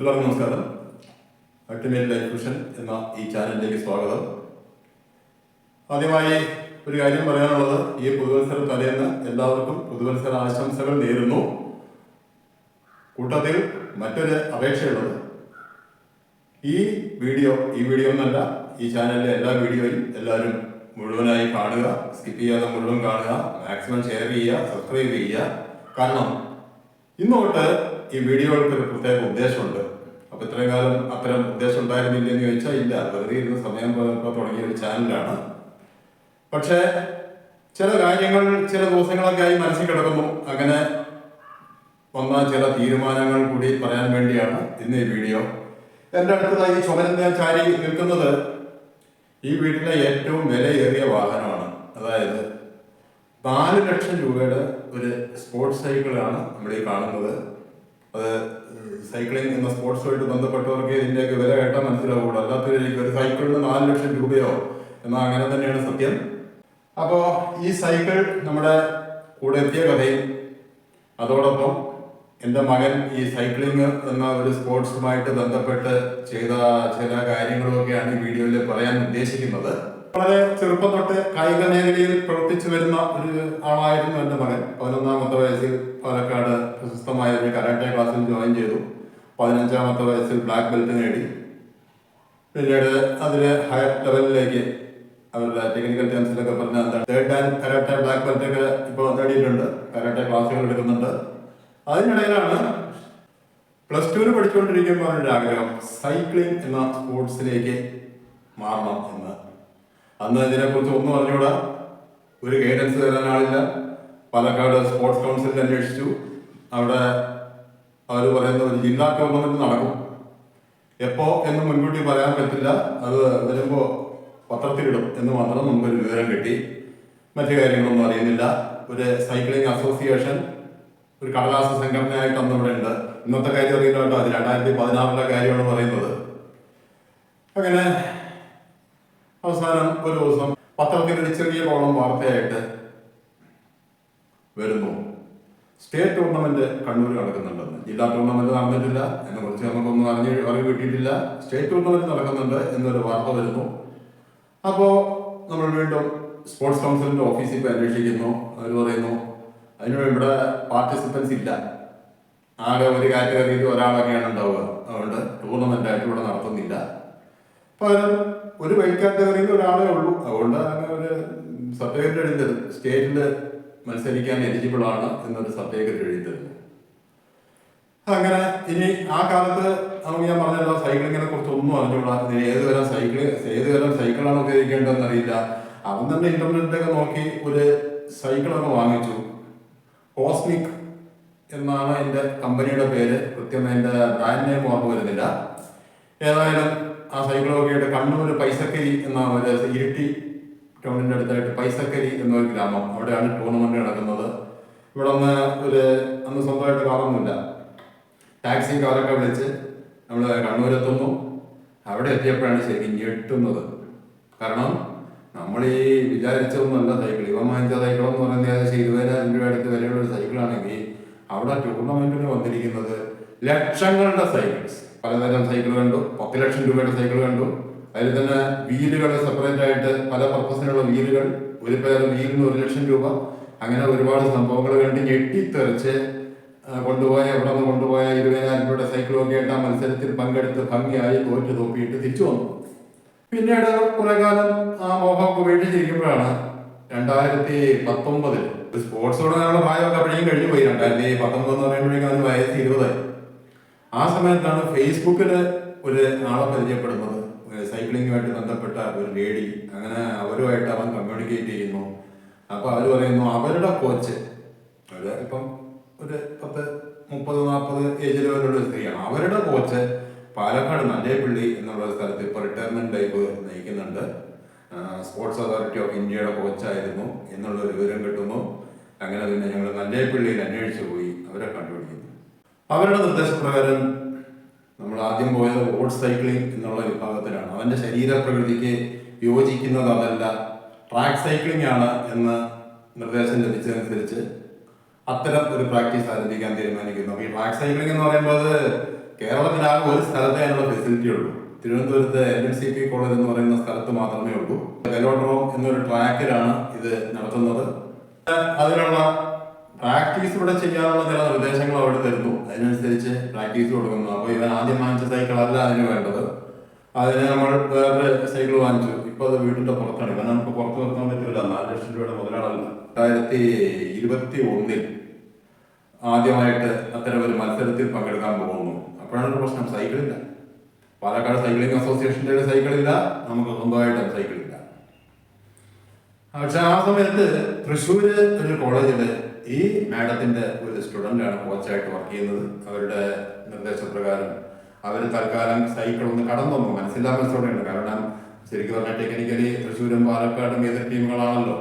എല്ലാവർക്കും നമസ്കാരം. Ultimate life mission എന്ന ഈ ചാനലിലേക്ക് സ്വാഗതം. ആദ്യമായി ഒരു കാര്യം പറയാനുള്ളത് ഈ പുതുവത്സര തലേന്ന് എല്ലാവർക്കും പുതുവത്സര ആശംസകൾ നേരുന്നു. കൂട്ടത്തിൽ മറ്റൊരു അപേക്ഷയുള്ളത് ഈ വീഡിയോ ഈ വീഡിയോ എന്നല്ല ഈ ചാനലിലെ എല്ലാ വീഡിയോയും എല്ലാവരും മുഴുവനായി കാണുക സ്കിപ്പ് ചെയ്യാതെ മുഴുവൻ കാണുക മാക്സിമം ഷെയർ ചെയ്യുക സബ്സ്ക്രൈബ് ചെയ്യുക. കാരണം ഇന്ന് തൊട്ട് ഈ വീഡിയോകൾക്ക് ഒരു പ്രത്യേക ഉദ്ദേശമുണ്ട്. അപ്പൊ ഇത്രയും കാലം അത്തരം ഉദ്ദേശം ഉണ്ടായിരുന്നില്ല എന്ന് ചോദിച്ചാൽ ഇല്ല. വെറുതെ ഇരുന്ന് സമയം തുടങ്ങിയ ഒരു ചാനലാണ്. പക്ഷേ ചില കാര്യങ്ങൾ ചില ദിവസങ്ങളൊക്കെ ആയി മനസ്സിൽ കിടക്കുന്നു. അങ്ങനെ വന്ന ചില തീരുമാനങ്ങൾ കൂടി പറയാൻ വേണ്ടിയാണ് ഇന്ന് ഈ വീഡിയോ. എന്റെ അടുത്തതായി ചുമരന്റെ ചാരി നിൽക്കുന്നത് ഈ വീട്ടിലെ ഏറ്റവും വിലയേറിയ വാഹനമാണ്. അതായത് നാല് ലക്ഷം രൂപയുടെ ഒരു സ്പോർട്സ് സൈക്കിളാണ് നമ്മൾ ഈ കാണുന്നത്. അത് സൈക്ലിംഗ് എന്ന സ്പോർട്സുമായിട്ട് ബന്ധപ്പെട്ടവർക്ക് ഇതിന്റെയൊക്കെ വില കേട്ടാൽ മനസ്സിലാവുള്ളൂ. അല്ലാത്തവരിലേക്ക് ഒരു സൈക്കിളിന് നാല് ലക്ഷം രൂപയോ? എന്നാൽ അങ്ങനെ തന്നെയാണ് സത്യം. അപ്പോ ഈ സൈക്കിൾ നമ്മുടെ കൂടെ എത്തിയ കഥയും അതോടൊപ്പം എന്റെ മകൻ ഈ സൈക്ലിംഗ് എന്ന ഒരു സ്പോർട്സുമായിട്ട് ബന്ധപ്പെട്ട് ചെയ്ത ചില കാര്യങ്ങളൊക്കെയാണ് ഈ വീഡിയോയിൽ പറയാൻ ഉദ്ദേശിക്കുന്നത്. വളരെ ചെറുപ്പം തൊട്ട് കായിക മേഖലയിൽ പ്രവർത്തിച്ചു വരുന്ന ഒരു ആളായിരുന്നു എന്റെ മകൻ. പതിനൊന്നാമത്തെ വയസ്സിൽ പാലക്കാട് പ്രശസ്തമായ ഒരു കരാട്ടെ ക്ലാസ്സിൽ ജോയിൻ ചെയ്തു. പതിനഞ്ചാമത്തെ വയസ്സിൽ ബ്ലാക്ക് ബെൽറ്റ് നേടി. പിന്നീട് അതിൽ ഹയർ ലെവലിലേക്ക് അവരുടെ ടെക്നിക്കൽ ടേംസിലൊക്കെ പറഞ്ഞ എന്താ third and karate black belt ഒക്കെ ഇപ്പോൾ നേടിയിട്ടുണ്ട്. കരാട്ടെ ക്ലാസ്സുകൾ എടുക്കുന്നുണ്ട്. അതിനിടയിലാണ് പ്ലസ് ടുവിന് പഠിച്ചുകൊണ്ടിരിക്കുമ്പോൾ അവരുടെ ആഗ്രഹം സൈക്ലിംഗ് എന്ന സ്പോർട്സിലേക്ക് മാറണം എന്ന്. അന്ന് ഇതിനെക്കുറിച്ച് ഒന്നും അറിഞ്ഞൂടാ. ഒരു ഗൈഡൻസ് തരാൻ ആളില്ല. പാലക്കാട് സ്പോർട്സ് കൗൺസിലിൽ അന്വേഷിച്ചു. അവിടെ അവർ പറയുന്ന ഒരു ജില്ലാ ടൂർണമെന്റ് നടക്കും. എപ്പോ എന്ന് മുൻകൂട്ടി പറയാൻ പറ്റില്ല. അത് വരുമ്പോൾ പത്രത്തിലിടും. എന്ന് മാത്രം നമുക്കൊരു വിവരം കിട്ടി. മറ്റു കാര്യങ്ങളൊന്നും അറിയുന്നില്ല. ഒരു സൈക്ലിംഗ് അസോസിയേഷൻ ഒരു കടലാസ സംഘടനയായിട്ട് അന്ന് ഇവിടെ ഉണ്ട്. ഇന്നത്തെ കാര്യം അറിയില്ല കേട്ടോ അത് രണ്ടായിരത്തി പതിനാറിലെ കാര്യമാണ് പറയുന്നത്. അങ്ങനെ അവസാനം ഒരു ദിവസം പത്രത്തിൽ ഒരു ചെറിയ കോളം വാർത്തയായിട്ട് വരുന്നു. സ്റ്റേറ്റ് ടൂർണമെന്റ് കണ്ണൂർ നടക്കുന്നുണ്ടെന്ന്. ജില്ലാ ടൂർണമെന്റ് നടന്നിട്ടില്ല. എന്നെ കുറിച്ച് നമുക്കൊന്നും അറിഞ്ഞ് അറിവ് കിട്ടിയിട്ടില്ല. സ്റ്റേറ്റ് ടൂർണമെന്റ് നടക്കുന്നുണ്ട് എന്നൊരു വാർത്ത വരുന്നു. അപ്പോൾ നമ്മൾ വീണ്ടും സ്പോർട്സ് കൗൺസിലിന്റെ ഓഫീസിൽ പോയി അന്വേഷിക്കുന്നു. അവർ പറയുന്നു അതിന് ഇവിടെ പാർട്ടിസിപ്പൻസ് ഇല്ല. ആകെ ഒരു കാറ്റഗറിയിൽ ഒരാളൊക്കെയാണ് ഉണ്ടാവുക. അതുകൊണ്ട് ടൂർണമെന്റ് ആയിട്ട് ഇവിടെ നടത്തുന്നില്ല. പകരം ഒരു വൈറ്റ് കാറ്റഗറിയിൽ ഒരാളെ ഉള്ളൂ. അതുകൊണ്ട് അങ്ങനെ ഒരു സർട്ടിഫിക്കറ്റ് എഴുതി സ്റ്റേറ്റിന്റെ മത്സരിക്കാൻ എലിജിബിൾ ആണ് എന്നൊരു സർട്ടിഫിക്കറ്റ് എഴുതി അങ്ങനെ ഇനി ആ കാലത്ത് നമുക്ക് ഞാൻ പറഞ്ഞല്ലോ സൈക്ലിങ്ങിനെ കുറിച്ച് ഒന്നും ഇനി ഏത് തരം സൈക്കിൾ ഏത് തരം സൈക്കിളാണ് ഉപയോഗിക്കേണ്ടതെന്ന് അറിയില്ല. അവൻ തന്നെ ഇന്റർനെറ്റൊക്കെ നോക്കി ഒരു സൈക്കിളൊക്കെ വാങ്ങിച്ചു. കോസ്മിക് എന്നാണ് എന്റെ കമ്പനിയുടെ പേര്. കൃത്യം എന്റെ ബ്രാൻഡ് നെയിം ഓർമ്മ വരുന്നില്ല. ഏതായാലും ആ സൈക്ലോഗിയുടെ കണ്ണൂർ പൈസക്കരി എന്ന ഒരു ഇരിട്ടി ടൗണിന്റെ അടുത്തായിട്ട് പൈസക്കരി എന്നൊരു ഗ്രാമം. അവിടെയാണ് ടൂർണമെന്റ് നടക്കുന്നത്. ഇവിടെ നിന്ന് ഒരു അന്ന് സ്വന്തമായിട്ട് കാറൊന്നുമില്ല ടാക്സി കാറൊക്കെ വിളിച്ച് നമ്മൾ കണ്ണൂരെത്തുന്നു. അവിടെ എത്തിയപ്പോഴാണ് ശരിക്കും ഞെട്ടുന്നത്. കാരണം നമ്മൾ ഈ വിചാരിച്ചതൊന്നുമല്ല സൈക്കിൾ. ഇവ വാങ്ങിച്ച സൈക്കിൾ എന്ന് പറയുന്നത് ഏകദേശം ഇരുപതിനായിരം രൂപ അടുത്ത് വിലയുള്ള സൈക്കിളാണെങ്കിൽ അവിടെ ടൂർണമെന്റിന് വന്നിരിക്കുന്നത് ലക്ഷങ്ങളുടെ സൈക്കിൾസ്. പലതരം സൈക്കിൾ കണ്ടു പത്ത് ലക്ഷം രൂപയുടെ സൈക്കിൾ കണ്ടു. അതിൽ തന്നെ വീലുകൾ സെപ്പറേറ്റ് ആയിട്ട് പല പർപ്പസിനുള്ള വീലുകൾ ഒരു പേര് വീലിന് ഒരു ലക്ഷം രൂപ. അങ്ങനെ ഒരുപാട് സംഭവങ്ങൾ കണ്ട് ഞെട്ടിത്തെറിച്ച് കൊണ്ടുപോയ എവിടെ നിന്ന് കൊണ്ടുപോയ ഇരുപതിനായിരം രൂപയുടെ സൈക്കിളൊക്കെ ആയിട്ട് ആ മത്സരത്തിൽ പങ്കെടുത്ത് ഭംഗിയായി തോറ്റ് തോപ്പിയിട്ട് തിരിച്ചു വന്നു. പിന്നീട് കുറെ കാലം ആ മോഹമൊക്കെ ഉപേക്ഷിച്ചിരിക്കുമ്പോഴാണ് രണ്ടായിരത്തി പത്തൊമ്പതിൽ സ്പോർട്സ് തുടങ്ങാനുള്ള പ്രായമൊക്കെ അപ്പോഴേക്കും കഴിഞ്ഞു പോയി രണ്ടായിരത്തി പത്തൊമ്പത് എന്ന് പറയുമ്പോഴേക്കും അതിന് വയസ്സ് ഇരുപതായി. ആ സമയത്താണ് ഫേസ്ബുക്കിൽ ഒരു ആളെ പരിചയപ്പെടുന്നത്. സൈക്ലിങ്ങുമായിട്ട് ബന്ധപ്പെട്ട ഒരു ലേഡി. അങ്ങനെ അവരുമായിട്ട് അവൻ കമ്മ്യൂണിക്കേറ്റ് ചെയ്യുന്നു. അപ്പോൾ അവർ പറയുന്നു അവരുടെ കോച്ച്. അവർ ഇപ്പം ഒരു പത്ത് മുപ്പത് നാൽപ്പത് ഏജ് ലെവലുള്ള ഒരു സ്ത്രീയാണ്. അവരുടെ കോച്ച് പാലക്കാട് നല്ലേപ്പള്ളി എന്നുള്ള സ്ഥലത്ത് ഇപ്പോൾ റിട്ടയർമെന്റ് ലൈഫ് നയിക്കുന്നുണ്ട്. സ്പോർട്സ് അതോറിറ്റി ഓഫ് ഇന്ത്യയുടെ കോച്ചായിരുന്നു. എന്നുള്ളൊരു വിവരം കിട്ടുന്നു. അങ്ങനെ പിന്നെ ഞങ്ങൾ നല്ലേപ്പള്ളിയിൽ അന്വേഷിച്ചു പോയി. അവരെ കണ്ടുപിടിക്കുന്നു അവരുടെ നിർദ്ദേശപ്രകാരം നമ്മൾ ആദ്യം പോയത് റോഡ് സൈക്ലിംഗ് എന്നുള്ള വിഭാഗത്തിലാണ്. അവന്റെ ശരീരപ്രകൃതിക്ക് യോജിക്കുന്നത് അതല്ല ട്രാക്ക് സൈക്ലിംഗ് ആണ് എന്ന് നിർദ്ദേശം ലഭിച്ചതനുസരിച്ച് അത്തരം ഒരു പ്രാക്ടീസ് ആരംഭിക്കാൻ തീരുമാനിക്കുന്നു. ഈ ട്രാക്ക് സൈക്ലിംഗ് എന്ന് പറയുമ്പോൾ കേരളത്തിലാകെ ഒരു സ്ഥലത്തേ അതിനുള്ള ഫെസിലിറ്റി ഉള്ളൂ. തിരുവനന്തപുരത്ത് L N C P college എന്ന് പറയുന്ന സ്ഥലത്ത് മാത്രമേ ഉള്ളൂ. വെലോഡ്രോം എന്നൊരു ട്രാക്കിലാണ് ഇത് നടത്തുന്നത്. അതിനുള്ള പ്രാക്ടീസ് ഇവിടെ ചെയ്യാനുള്ള ചില നിർദ്ദേശങ്ങൾ അവിടെ തരുന്നു. അതിനനുസരിച്ച് പ്രാക്ടീസ് കൊടുക്കുന്നു അപ്പോൾ ഇവൻ ആദ്യം വാങ്ങിച്ച സൈക്കിൾ അല്ല അതിന് വേണ്ടത്. അതിന് നമ്മൾ വേറെ സൈക്കിൾ വാങ്ങിച്ചു. ഇപ്പൊ അത് വീട്ടിന്റെ പുറത്താണ്. ഇവൻ നമുക്ക് പുറത്ത് നിർത്താൻ പറ്റില്ല നാല് ലക്ഷം രൂപയുടെ മുതലാളല്ല രണ്ടായിരത്തി ഇരുപത്തി ഒന്നിൽ ആദ്യമായിട്ട് അത്തരം ഒരു മത്സരത്തിൽ പങ്കെടുക്കാൻ പോകുന്നു. അപ്പോഴാണ് പ്രശ്നം. സൈക്കിളില്ല പാലക്കാട് സൈക്ലിംഗ് അസോസിയേഷന്റെ ഒരു സൈക്കിളില്ല നമുക്ക് സ്വന്തമായിട്ട് സൈക്കിളില്ല പക്ഷെ ആ സമയത്ത് തൃശ്ശൂര് ഒരു കോളേജിൽ ഈ മാഡത്തിന്റെ ഒരു സ്റ്റുഡന്റ് ആണ് കോച്ചായിട്ട് വർക്ക് ചെയ്യുന്നത്. അവരുടെ നിർദ്ദേശപ്രകാരം അവർ തൽക്കാലം സൈക്കിൾ ഒന്ന് കടന്നു വന്നു മനസ്സില്ലാമത്തോടെയുണ്ട് കാരണം ശരിക്കും പറഞ്ഞാൽ ടെക്നിക്കലി തൃശ്ശൂരും പാലക്കാടും എതിർ ടീമുകളാണല്ലോ.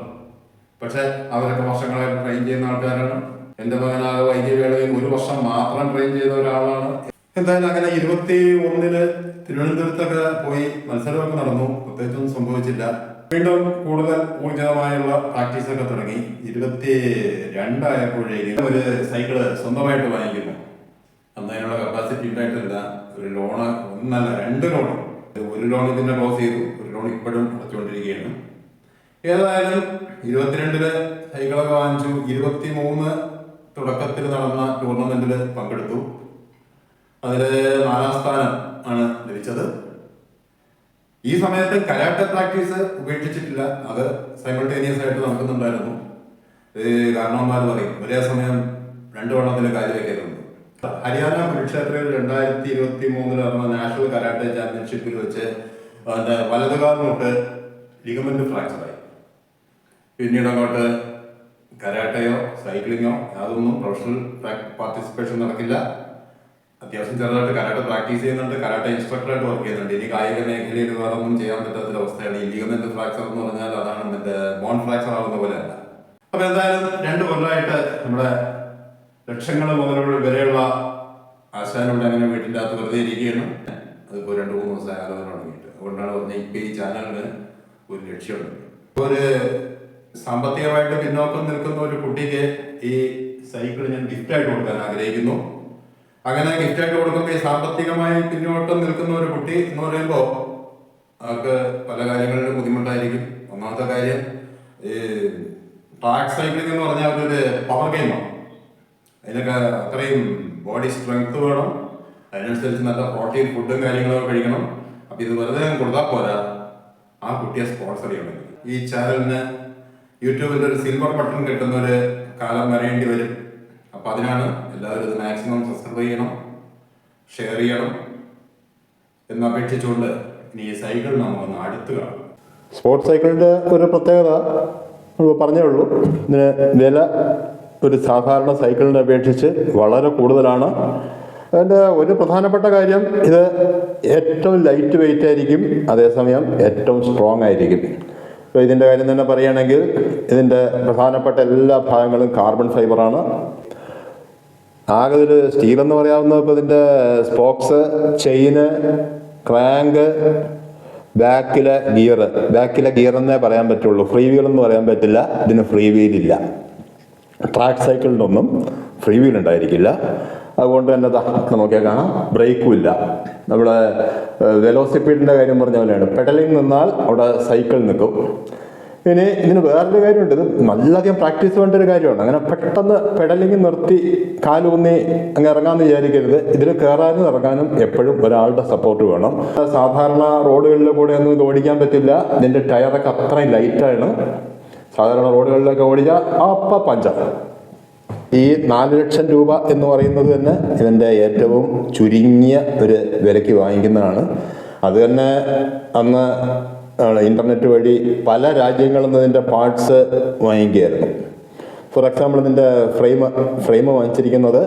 പക്ഷെ അവരൊക്കെ വർഷങ്ങളായിട്ട് ട്രെയിൻ ചെയ്യുന്ന ആൾക്കാരാണ്. എന്റെ മകനാകെ വൈദ്യവേളയിൽ ഒരു വർഷം മാത്രം ട്രെയിൻ ചെയ്ത ഒരാളാണ്. എന്തായാലും അങ്ങനെ ഇരുപത്തി ഒന്നിന് തിരുവനന്തപുരത്തൊക്കെ പോയി മത്സരമൊക്കെ നടന്നു. പ്രത്യേകിച്ചൊന്നും സംഭവിച്ചില്ല. വീണ്ടും കൂടുതൽ ഊർജിതമായുള്ള പ്രാക്ടീസ് ഒക്കെ തുടങ്ങി. ഇരുപത്തി രണ്ടായപ്പോഴേക്കും ഒരു സൈക്കിൾ സ്വന്തമായിട്ട് വാങ്ങിക്കുന്നു. അന്ന് അതിനുള്ള കപ്പാസിറ്റി ഉണ്ടായിട്ടില്ല. ഒരു ലോണ് ഒന്നല്ല രണ്ട് ലോൺ ഒരു ലോൺ ഇതിന്റെ ക്ലോസ് ചെയ്തു. ഒരു ലോൺ ഇപ്പോഴും അടച്ചുകൊണ്ടിരിക്കുകയാണ്. ഏതായാലും ഇരുപത്തിരണ്ടിൽ സൈക്കിളൊക്കെ വാങ്ങിച്ചു. ഇരുപത്തി മൂന്ന് തുടക്കത്തിൽ നടന്ന ടൂർണമെന്റിൽ പങ്കെടുത്തു. അതിൽ നാലാം സ്ഥാനം ആണ് ലഭിച്ചത്. ഈ സമയത്ത് കരാട്ടെ പ്രാക്ടീസ് ഉപേക്ഷിച്ചിട്ടില്ല. അത് സൈമൾട്ടേനിയസ് ആയിട്ട് നടക്കുന്നുണ്ടായിരുന്നു. കാരണവന്മാർ പറയും ഒരേ സമയം രണ്ടു വണ്ണത്തിൽ കാര്യം വയ്ക്കുന്നുണ്ട് ഹരിയാന കുരുക്ഷേത്രയിൽ രണ്ടായിരത്തി ഇരുപത്തി മൂന്നിൽ നടന്ന നാഷണൽ കരാട്ടെ ചാമ്പ്യൻഷിപ്പിൽ വെച്ച് അതിന്റെ വലതുകാലോട്ട് ലിഗമെന്റ് ഫ്രാക്ചറായി പിന്നീട് അങ്ങോട്ട് കരാട്ടയോ സൈക്ലിങ്ങോ അതൊന്നും പ്രൊഫഷണൽ പാർട്ടിസിപ്പേഷൻ നടക്കില്ല. അത്യാവശ്യം ചെറുതായിട്ട് കരാട്ടെ പ്രാക്ടീസ് ചെയ്യുന്നുണ്ട് കരാട്ടെ ഇൻസ്ട്രക്ടറായിട്ട് വർക്ക് ചെയ്യുന്നുണ്ട്. ഇനി കായിക മേഖലയിൽ വേറെ ഒന്നും ചെയ്യാൻ പറ്റാത്ത അവസ്ഥയാണ്. ഈ ലിഗമെന്റ് ഫ്രാക്ചർ എന്ന് പറഞ്ഞാൽ അതാണ് മറ്റേ ബോൺ ഫ്രാക്ചർ ആവുന്ന പോലെ അല്ല. അപ്പൊ എന്തായാലും രണ്ട് കൊല്ലമായിട്ട് നമ്മുടെ ലക്ഷങ്ങൾ മുതലുള്ള വരെയുള്ള ആശാനുണ്ട് അങ്ങനെ വീട്ടിന്റെ അകത്ത് വെറുതെ ഇരിക്കുകയാണ്. അതിപ്പോ രണ്ട് മൂന്ന് ദിവസം ആലോചന തുടങ്ങിയിട്ട് അതുകൊണ്ടാണ് പറഞ്ഞത് ഇപ്പൊ ഈ ചാനലിന് ഒരു ലക്ഷ്യമുണ്ട്. ഒരു സാമ്പത്തികമായിട്ട് പിന്നോക്കം നിൽക്കുന്ന ഒരു കുട്ടിക്ക് ഈ സൈക്കിൾ ഞാൻ ഗിഫ്റ്റായിട്ട് കൊടുക്കാൻ ആഗ്രഹിക്കുന്നു. അങ്ങനെ ഗിഫ്റ്റായിട്ട് കൊടുക്കുമ്പോൾ ഈ സാമ്പത്തികമായി പിന്നോട്ടം നിൽക്കുന്ന ഒരു കുട്ടി എന്ന് പറയുമ്പോൾ അവർക്ക് പല കാര്യങ്ങളിലും ബുദ്ധിമുട്ടായിരിക്കും. ഒന്നാമത്തെ കാര്യം ഈ ടാക്സ് സൈക്ലിംഗ് എന്ന് പറഞ്ഞാൽ അവരൊരു പവർ ഗെയിമാണ് അതിനൊക്കെ അത്രയും ബോഡി സ്ട്രെങ്ത് വേണം. അതിനനുസരിച്ച് നല്ല പ്രോട്ടീൻ ഫുഡും കാര്യങ്ങളൊക്കെ കഴിക്കണം. അപ്പൊ ഇത് വെറുതെ കൊടുത്താൽ പോരാ. ആ കുട്ടിയെ സ്പോൺസർ ചെയ്യണം. ഈ ചാനലിന് യൂട്യൂബിൽ ഒരു സിൽവർ ബട്ടൺ കിട്ടുന്ന ഒരു കാലം വരേണ്ടി വരും. അപ്പൊ അതിനാണ് എല്ലാവരും ഇത് മാക്സിമം സബ്സ്ക്രൈബ് ചെയ്യണം ഷെയർ ചെയ്യണം എന്ന് അപേക്ഷിച്ചുകൊണ്ട് ഇനി ഈ സൈക്കിൾ നമുക്കൊന്ന് അടുത്ത് കാണാം. സ്പോർട്സ് സൈക്കിളിന്റെ ഒരു പ്രത്യേകത നമ്മൾ പറഞ്ഞേ ഉള്ളൂ. ഇതിന് വില ഒരു സാധാരണ സൈക്കിളിനെ അപേക്ഷിച്ച് വളരെ കൂടുതലാണ്. അതിന്റെ ഒരു പ്രധാനപ്പെട്ട കാര്യം ഇത് ഏറ്റവും ലൈറ്റ് വെയിറ്റ് ആയിരിക്കും അതേസമയം ഏറ്റവും സ്ട്രോങ് ആയിരിക്കും. ഇപ്പോൾ ഇതിന്റെ കാര്യം തന്നെ പറയുകയാണെങ്കിൽ ഇതിന്റെ പ്രധാനപ്പെട്ട എല്ലാ ഭാഗങ്ങളും കാർബൺ ഫൈബറാണ് ആകെ സ്റ്റീൽ എന്ന് പറയാവുന്ന ഇപ്പോൾ ഇതിന്റെ സ്പോക്സ് ചെയിന് ക്രാങ്ക് ബാക്കിലെ ഗിയർ. ബാക്കിലെ ഗിയർ എന്നേ പറയാൻ പറ്റുള്ളൂ. ഫ്രീ വീൽ എന്ന് പറയാൻ പറ്റില്ല. ഇതിന് ഫ്രീ വീൽ ഇല്ല. ട്രാക്ക് സൈക്കിളിനൊന്നും ഫ്രീ വീൽ ഉണ്ടായിരിക്കില്ല. അതുകൊണ്ട് തന്നെ നോക്കിയാൽ കാണാം. ബ്രേക്കും ഇല്ല. നമ്മുടെ വെലോസിപ്പീഡിന്റെ കാര്യം പറഞ്ഞ പോലെയാണ്. പെഡലിംഗ് നിന്നാൽ അവിടെ സൈക്കിൾ നിൽക്കും. ഇനി ഇതിന് വേറൊരു കാര്യമുണ്ട്. ഇത് നല്ലധികം പ്രാക്ടീസ് വേണ്ട ഒരു കാര്യമാണ്. അങ്ങനെ പെട്ടെന്ന് പെഡലിങ് നിർത്തി കാലൂന്നി അങ്ങ് ഇറങ്ങാമെന്ന് വിചാരിക്കരുത്. ഇതിൽ കയറാനും ഇറങ്ങാനും എപ്പോഴും ഒരാളുടെ സപ്പോർട്ട് വേണം. സാധാരണ റോഡുകളിൽ കൂടെ ഒന്നും ഇത് ഓടിക്കാൻ പറ്റില്ല. ഇതിന്റെ ടയറൊക്കെ അത്രയും ലൈറ്റാണ് സാധാരണ റോഡുകളിലൊക്കെ ഓടിച്ചാൽ അപ്പ പഞ്ചർ ഈ നാല് ലക്ഷം രൂപ എന്ന് പറയുന്നത് തന്നെ ഇതിന്റെ ഏറ്റവും ചുരുങ്ങിയ ഒരു വിലയ്ക്ക് വാങ്ങിക്കുന്നതാണ്. അത് തന്നെ അന്ന് ഇന്റർനെറ്റ് വഴി പല രാജ്യങ്ങളിൽ നിന്ന് ഇതിന്റെ പാർട്സ് വാങ്ങിക്കുകയായിരുന്നു. ഫോർ എക്സാമ്പിൾ ഇതിന്റെ ഫ്രെയിം ഫ്രെയിം വാങ്ങിച്ചിരിക്കുന്നത്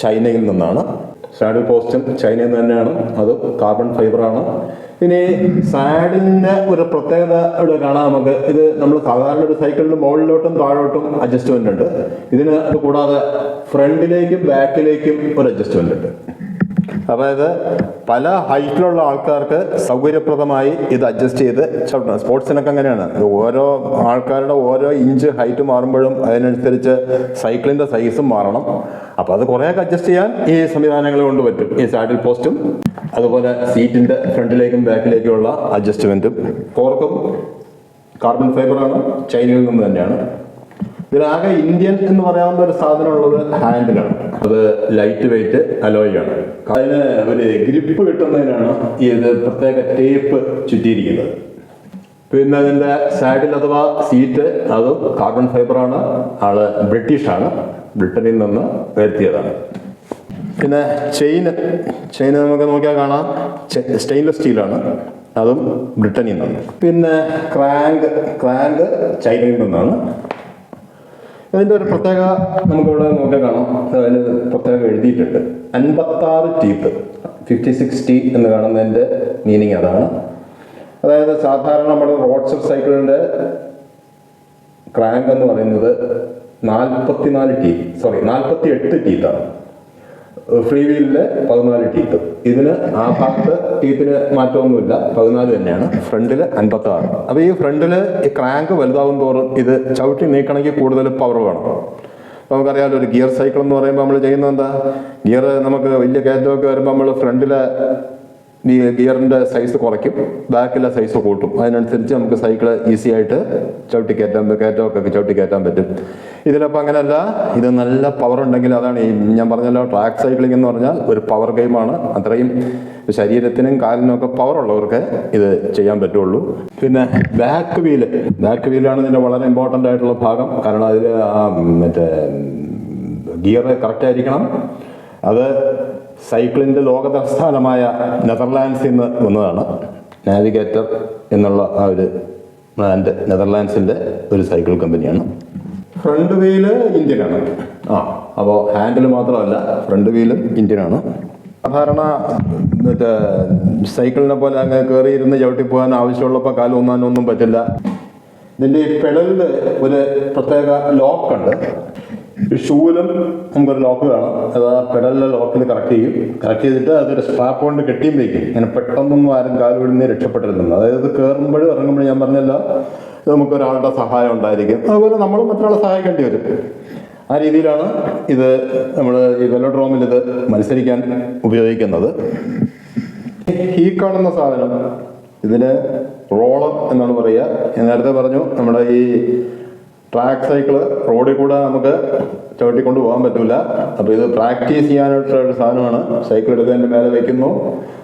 ചൈനയിൽ നിന്നാണ്. സാഡിൽ പോസ്റ്റും ചൈനയിൽ നിന്ന് തന്നെയാണ്. അത് കാർബൺ ഫൈബറാണ് ഇനി സാഡിലിന്റെ ഒരു പ്രത്യേകത ഇവിടെ കാണാം നമുക്ക്. ഇത് നമ്മൾ സാധാരണ ഒരു സൈക്കിളിന് മുകളിലോട്ടും താഴോട്ടും അഡ്ജസ്റ്റ്മെന്റ് ഉണ്ട്. ഇതിന് അത് കൂടാതെ ഫ്രണ്ടിലേക്കും ബാക്കിലേക്കും ഒരു അഡ്ജസ്റ്റ്മെന്റ് ഉണ്ട്. അതായത് പല ഹൈറ്റിലുള്ള ആൾക്കാർക്ക് സൗകര്യപ്രദമായി ഇത് അഡ്ജസ്റ്റ് ചെയ്ത് ചവിട്ടണം. സ്പോർട്സിനൊക്കെ അങ്ങനെയാണ്. ഓരോ ആൾക്കാരുടെ ഓരോ ഇഞ്ച് ഹൈറ്റ് മാറുമ്പോഴും അതിനനുസരിച്ച് സൈക്കിളിന്റെ സൈസും മാറണം. അപ്പോൾ അത് കുറേയൊക്കെ അഡ്ജസ്റ്റ് ചെയ്യാൻ ഈ സംവിധാനങ്ങൾ കൊണ്ട് പറ്റും. ഈ സാഡിൽ പോസ്റ്റും അതുപോലെ സീറ്റിന്റെ ഫ്രണ്ടിലേക്കും ബാക്കിലേക്കുമുള്ള അഡ്ജസ്റ്റ്മെന്റും കോർക്കും കാർബൺ ഫൈബറാണ് ചൈനയിൽ നിന്ന് തന്നെയാണ്. ഇതിലാകെ ഇന്ത്യൻ എന്ന് പറയാവുന്ന ഒരു സാധനമുള്ളത് ഹാൻഡിലാണ് അത് ലൈറ്റ് വെയിറ്റ് അലോയാണ് അതിന് ഒരു ഗ്രിപ്പ് കിട്ടുന്നതിനാണ് ഈ ഇത് പ്രത്യേക ടേപ്പ് ചുറ്റിയിരിക്കുന്നത്. പിന്നെ അതിന്റെ സൈഡിൽ അഥവാ സീറ്റ് അതും കാർബൺ ഫൈബറാണ് ആൾ ബ്രിട്ടീഷാണ് ബ്രിട്ടനിൽ നിന്ന് വരുത്തിയതാണ്. പിന്നെ ചെയിന് ചെയിൻ നമുക്ക് നോക്കിയാൽ കാണാം. സ്റ്റെയിൻലെസ് സ്റ്റീലാണ് അതും ബ്രിട്ടനിൽ നിന്നാണ്. പിന്നെ ക്രാങ്ക് ക്രാങ്ക് ചൈനയിൽ നിന്നാണ്. ഇതിന്റെ ഒരു പ്രത്യേക നമുക്കിവിടെ നോക്കിയാൽ കാണാം. അതിന് പ്രത്യേകം എഴുതിയിട്ടുണ്ട്. അൻപത്താറ് ടീത്ത് ഫിഫ്റ്റി സിക്സ് ടീ എന്ന് കാണുന്നതിന്റെ മീനിങ് അതാണ്. അതായത് സാധാരണ നമ്മുടെ റോഡ്സ് സൈക്കിളിന്റെ ക്രാങ്ക് എന്ന് പറയുന്നത് നാൽപ്പത്തിനാല് ടീ സോറി നാൽപ്പത്തി എട്ട് ടീത്താണ് ഫ്രീ വീലിൽ പതിനാല് ടീത്ത് ഇതിന് ആ ഭാഗത്ത് ടീത്തിന് മാറ്റമൊന്നുമില്ല. പതിനാല് തന്നെയാണ്. ഫ്രണ്ടിൽ അൻപത്തി ആറ് അപ്പൊ ഈ ഫ്രണ്ടിൽ ഈ ക്രാങ്ക് വലുതാവും തോറും ഇത് ചവിട്ടി നീക്കണമെങ്കിൽ കൂടുതൽ പവർ വേണം. നമുക്കറിയാലോ ഒരു ഗിയർ സൈക്കിൾ എന്ന് പറയുമ്പോൾ നമ്മൾ ചെയ്യുന്നത് എന്താ? ഗിയർ നമുക്ക് വലിയ കയറ്റമൊക്കെ വരുമ്പോൾ നമ്മൾ ഫ്രണ്ടിലെ ഈ ഗിയറിന്റെ സൈസ് കുറയ്ക്കും ബാക്കിലെ സൈസ് കൂട്ടും. അതിനനുസരിച്ച് നമുക്ക് സൈക്കിൾ ഈസി ആയിട്ട് ചവിട്ടി കയറ്റാൻ കയറ്റമൊക്കെ ചവിട്ടി കയറ്റാൻ പറ്റും. ഇതിലപ്പോൾ അങ്ങനെയല്ല ഇത് നല്ല പവർ ഉണ്ടെങ്കിൽ അതാണ് ഈ ഞാൻ പറഞ്ഞല്ലോ ട്രാക്ക് സൈക്ലിംഗ് എന്ന് പറഞ്ഞാൽ ഒരു പവർ ഗെയിമാണ് അത്രയും ശരീരത്തിനും കാലിനും ഒക്കെ പവർ ഉള്ളവർക്ക് ഇത് ചെയ്യാൻ പറ്റുള്ളൂ. പിന്നെ ബാക്ക് വീൽ ബാക്ക് വീലാണ് ഇതിന്റെ വളരെ ഇമ്പോർട്ടന്റ് ആയിട്ടുള്ള ഭാഗം. കാരണം അതിൽ മറ്റേ ഗിയർ കറക്റ്റ് ആയിരിക്കണം. അത് സൈക്കിളിന്റെ ലോകതലസ്ഥാനമായ നെതർലാൻഡ്സിൽ നിന്ന് വന്നതാണ്. നാവിഗേറ്റർ എന്നുള്ള ആ ഒരു ബ്രാൻഡ് നെതർലാൻഡ്സിന്റെ ഒരു സൈക്കിൾ കമ്പനിയാണ്. ഫ്രണ്ട് വീൽ ഇന്ത്യനാണ്. ആ അപ്പോൾ ഹാൻഡിൽ മാത്രമല്ല ഫ്രണ്ട് വീലും ഇന്ത്യനാണ്. സാധാരണ മറ്റേ സൈക്കിളിനെ പോലെ അങ്ങ് കയറിയിരുന്ന് ചവിട്ടി പോകാൻ ആവശ്യമുള്ളപ്പോൾ കാലം ഒന്നാനൊന്നും പറ്റില്ല. ഇതിന്റെ ഈ പെടലിൽ ഒരു പ്രത്യേക ലോക്കുണ്ട്. ഈ ഷൂവിലും നമുക്കൊരു ലോക്ക് വേണം. അത് ആ പെടലിലെ ലോക്കിൽ കറക്റ്റ് ചെയ്യും. കറക്റ്റ് ചെയ്തിട്ട് അതൊരു സ്ട്രാപ്പ് കൊണ്ട് കെട്ടിയും വയ്ക്കും ഇങ്ങനെ പെട്ടെന്നൊന്നും ആരും കാൽ വിടുന്ന രക്ഷപ്പെട്ടിരുന്നത് അതായത് കയറുമ്പോഴും ഇറങ്ങുമ്പോഴും ഞാൻ പറഞ്ഞല്ലോ നമുക്ക് ഒരാളുടെ സഹായം ഉണ്ടായിരിക്കും. അതുപോലെ നമ്മളും മറ്റൊരാളെ സഹായിക്കേണ്ടി വരും. ആ രീതിയിലാണ് ഇത് നമ്മൾ ഈ വെലോഡ്രോമിൽ ഇത് മത്സരിക്കാൻ ഉപയോഗിക്കുന്നത്. ഈ കാണുന്ന സാധനം ഇതിന് റോളർ എന്നാണ് പറയുക. ഞാൻ നേരത്തെ പറഞ്ഞു നമ്മുടെ ഈ ട്രാക്ക് സൈക്കിൾ റോഡിൽ കൂടെ നമുക്ക് ചവിട്ടിക്കൊണ്ട് പോകാൻ പറ്റില്ല അപ്പോൾ ഇത് പ്രാക്ടീസ് ചെയ്യാനായിട്ടുള്ള ഒരു സാധനമാണ്. സൈക്കിൾ എടുത്ത് മേലെ വെക്കുന്നു.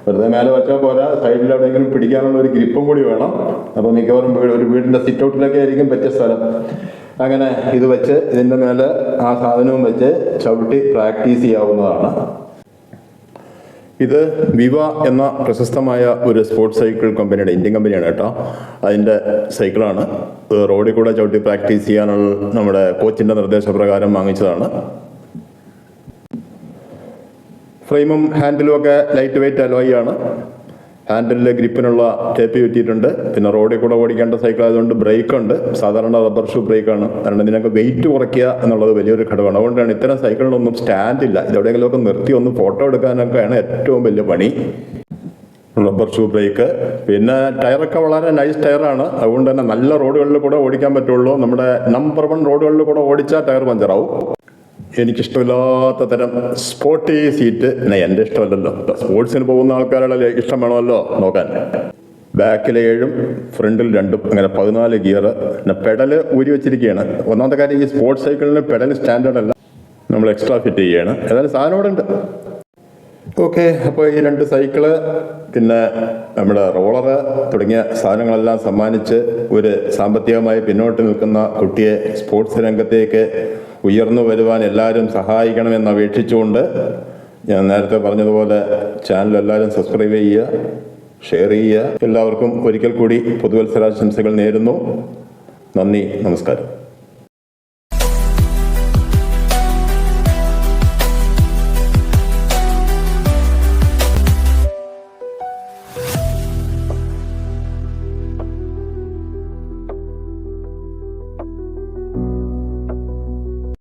വെറുതെ മേലെ വെച്ചാൽ പോരാ. സൈഡിൽ എവിടെയെങ്കിലും പിടിക്കാനുള്ള ഒരു ഗ്രിപ്പും കൂടി വേണം. അപ്പോൾ മിക്കവാറും വീട് ഒരു വീടിന്റെ സിറ്റ് ഔട്ടിലൊക്കെ ആയിരിക്കും പറ്റിയ സ്ഥലം. അങ്ങനെ ഇത് വെച്ച് ഇതിന്റെ മേലെ ആ സാധനവും വെച്ച് ചവിട്ടി പ്രാക്ടീസ് ചെയ്യാവുന്നതാണ്. ഇത് വിവ എന്ന പ്രശസ്തമായ ഒരു സ്പോർട്സ് സൈക്കിൾ കമ്പനിയുടെ ഇന്ത്യൻ കമ്പനിയാണ് കേട്ടോ. അതിന്റെ സൈക്കിളാണ് റോഡിൽ കൂടെ ചവിട്ടി പ്രാക്ടീസ് ചെയ്യാനുള്ള നമ്മുടെ കോച്ചിന്റെ നിർദ്ദേശപ്രകാരം വാങ്ങിച്ചതാണ്. ഫ്രെയിമും ഹാൻഡിലും ഒക്കെ ലൈറ്റ് വെയിറ്റ് അലോയി ആണ്. ഹാൻഡിലിൽ ഗ്രിപ്പിനുള്ള ടേപ്പ് ചുറ്റിയിട്ടുണ്ട് പിന്നെ റോഡിൽ കൂടെ ഓടിക്കേണ്ട സൈക്കിൾ ആയതുകൊണ്ട് ബ്രേക്ക് ഉണ്ട്. സാധാരണ റബ്ബർ ഷൂ ബ്രേക്കാണ് കാരണം ഇതിനൊക്കെ വെയിറ്റ് കുറയ്ക്കുക എന്നുള്ളത് വലിയൊരു ഘടകമാണ്. അതുകൊണ്ടാണ് ഇത്തരം സൈക്കിളിനൊന്നും സ്റ്റാൻഡ് ഇല്ല. ഇതെവിടെയെങ്കിലുമൊക്കെ നിർത്തി ഒന്ന് ഫോട്ടോ എടുക്കാനൊക്കെയാണ് ഏറ്റവും വലിയ പണി. Rubber shoe brake. പിന്നെ ടയറൊക്കെ വളരെ നൈസ് ടയറാണ്. അതുകൊണ്ട് തന്നെ നല്ല റോഡുകളിൽ കൂടെ ഓടിക്കാൻ പറ്റുള്ളൂ. നമ്മുടെ നമ്പർ വൺ റോഡുകളിൽ കൂടെ ഓടിച്ചാൽ ടയർ പഞ്ചറാവും. എനിക്കിഷ്ടമില്ലാത്ത തരം സ്പോർട്ടി സീറ്റ് പിന്നെ എന്റെ ഇഷ്ടമല്ലല്ലോ. സ്പോർട്സിന് പോകുന്ന ആൾക്കാരുടെ ഇഷ്ടം വേണമല്ലോ? നോക്കാൻ. ബാക്കിൽ ഏഴും ഫ്രണ്ടിൽ രണ്ടും അങ്ങനെ പതിനാല് ഗിയർ. പിന്നെ പെഡൽ ഊരി വെച്ചിരിക്കുകയാണ്. ഒന്നാമത്തെ കാര്യം ഈ സ്പോർട്സ് സൈക്കിളിന് പെഡൽ സ്റ്റാൻഡേർഡ് അല്ല. നമ്മൾ എക്സ്ട്രാ ഫിറ്റ് ചെയ്യുകയാണ്. ഏതായാലും സാധനം ഇവിടെ ഉണ്ട്. ഓക്കെ അപ്പോൾ ഈ രണ്ട് സൈക്കിൾ പിന്നെ നമ്മുടെ റോളറ് തുടങ്ങിയ സാധനങ്ങളെല്ലാം സമ്മാനിച്ച് ഒരു സാമ്പത്തികമായി പിന്നോട്ട് നിൽക്കുന്ന കുട്ടിയെ സ്പോർട്സ് രംഗത്തേക്ക് ഉയർന്നു വരുവാൻ എല്ലാവരും സഹായിക്കണമെന്ന് അപേക്ഷിച്ചുകൊണ്ട് ഞാൻ നേരത്തെ പറഞ്ഞതുപോലെ ചാനൽ എല്ലാവരും സബ്സ്ക്രൈബ് ചെയ്യുക ഷെയർ ചെയ്യുക. എല്ലാവർക്കും ഒരിക്കൽ കൂടി പുതുവത്സരാശംസകൾ നേരുന്നു. നന്ദി നമസ്കാരം.